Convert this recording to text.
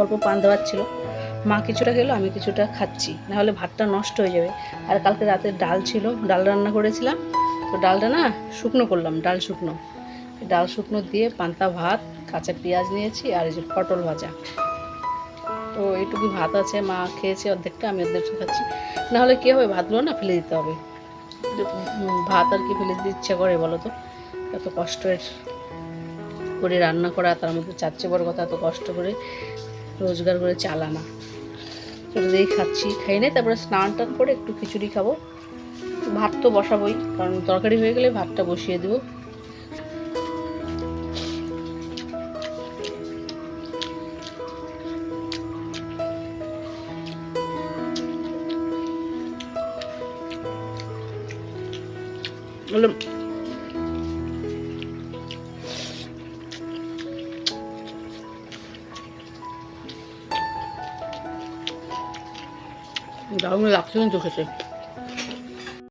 অল্প পান দেওয়ার ছিল। মা কিছুটা খেলো, আমি কিছুটা খাচ্ছি। নাহলে ভাতটা নষ্ট হয়ে যাবে। আর কালকে রাতে ডাল ছিল, ডাল রান্না করেছিলাম। তো ডালটা না শুকনো করলাম, ডাল শুকনো। ডাল শুকনো দিয়ে পান্তা, ভাত, কাঁচা পেঁয়াজ নিয়েছি আর এই যে পটল ভাজা। তো এইটুকু ভাত আছে, মা খেয়েছে অর্ধেকটা, আমি অর্ধেকটা খাচ্ছি। নাহলে কী হবে, ভাতগুলো না ফেলে দিতে হবে। ভাত আর কি ফেলে দিতে ইচ্ছা করে বলো তো? এত কষ্টের করে রান্না করা, তার মধ্যে চাচ্ছে বড় কথা, এত কষ্ট করে রোজগার করে চালানা দিয়েই খাচ্ছি, খাই নাই, তারপরে স্নান টান করে একটু খিচুড়ি খাব। ভাত তো বসাবোই, কারণ তরকারি হয়ে গেলে ভাতটা বসিয়ে দেবো। বললাম 나 오늘 낙수는 좋겠어요.